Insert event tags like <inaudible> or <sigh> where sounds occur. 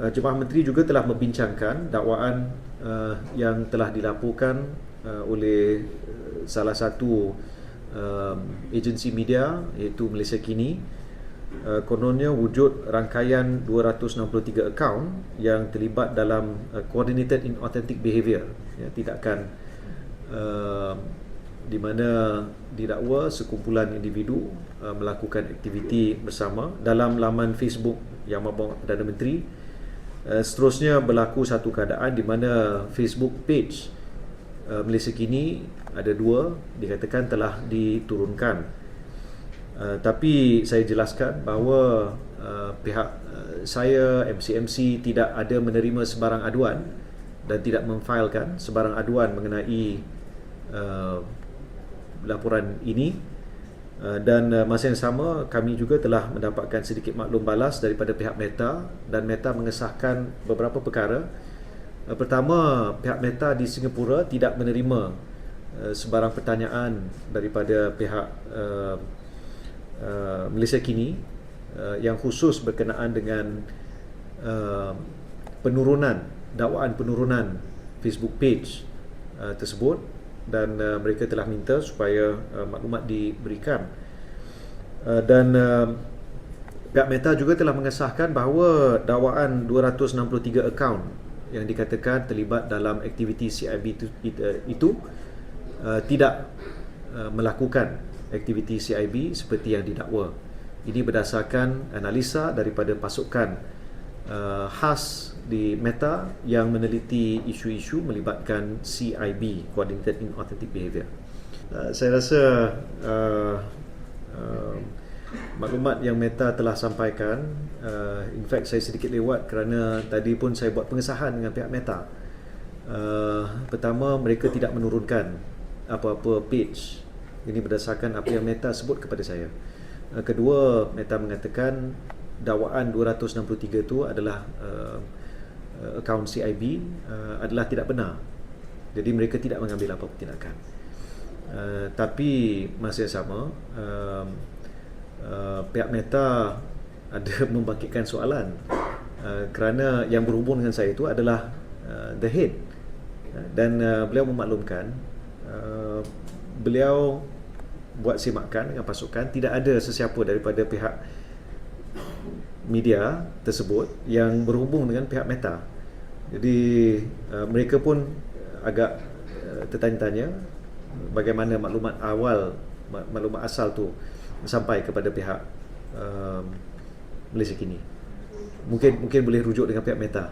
uh, Jemaah Menteri juga telah membincangkan dakwaan uh, yang telah dilaporkan uh, oleh salah satu uh, agensi media iaitu Malaysia Kini. Uh, kononnya wujud rangkaian 263 akaun yang terlibat dalam uh, coordinated inauthentic behaviour ya, tindakan uh, di mana didakwa sekumpulan individu uh, melakukan aktiviti bersama. Dalam laman Facebook Yang Mabang Perdana Menteri uh, seterusnya berlaku satu keadaan di mana Facebook page uh, Malaysia Kini ada dua dikatakan telah diturunkan. Uh, tapi saya jelaskan bahawa uh, pihak uh, saya MCMC tidak ada menerima sebarang aduan dan tidak memfailkan sebarang aduan mengenai uh, laporan ini dan uh, masa yang sama kami juga telah mendapatkan sedikit maklum balas daripada pihak Meta dan Meta mengesahkan beberapa perkara. Uh, pertama pihak Meta di Singapura tidak menerima uh, sebarang pertanyaan daripada pihak uh, Uh, Malaysia kini uh, yang khusus berkenaan dengan uh, penurunan dakwaan penurunan Facebook page uh, tersebut dan uh, mereka telah minta supaya uh, maklumat diberikan uh, dan uh, pihak Meta juga telah mengesahkan bahawa dakwaan 263 akaun yang dikatakan terlibat dalam aktiviti CIB itu, itu uh, tidak uh, melakukan aktiviti CIB seperti yang didakwa. Ini berdasarkan analisa daripada pasukan uh, khas di Meta yang meneliti isu-isu melibatkan CIB, Coordinated Inauthentic Behavior. Uh, saya rasa uh, uh, maklumat yang Meta telah sampaikan, uh, in fact saya sedikit lewat kerana tadi pun saya buat pengesahan dengan pihak Meta. Uh, pertama, mereka tidak menurunkan apa-apa page ini berdasarkan apa yang Meta sebut kepada saya. Uh, kedua, Meta mengatakan dakwaan 263 itu adalah uh, akaun CIB uh, adalah tidak benar. Jadi mereka tidak mengambil apa-apa tindakan. Uh, tapi masa yang sama uh, uh, pihak Meta ada <laughs> membangkitkan soalan uh, kerana yang berhubung dengan saya itu adalah uh, the head uh, dan uh, beliau memaklumkan uh, beliau buat simakan dengan pasukan tidak ada sesiapa daripada pihak media tersebut yang berhubung dengan pihak Meta. Jadi uh, mereka pun agak uh, tertanya-tanya bagaimana maklumat awal maklumat asal tu sampai kepada pihak uh, Malaysia kini. Mungkin mungkin boleh rujuk dengan pihak Meta.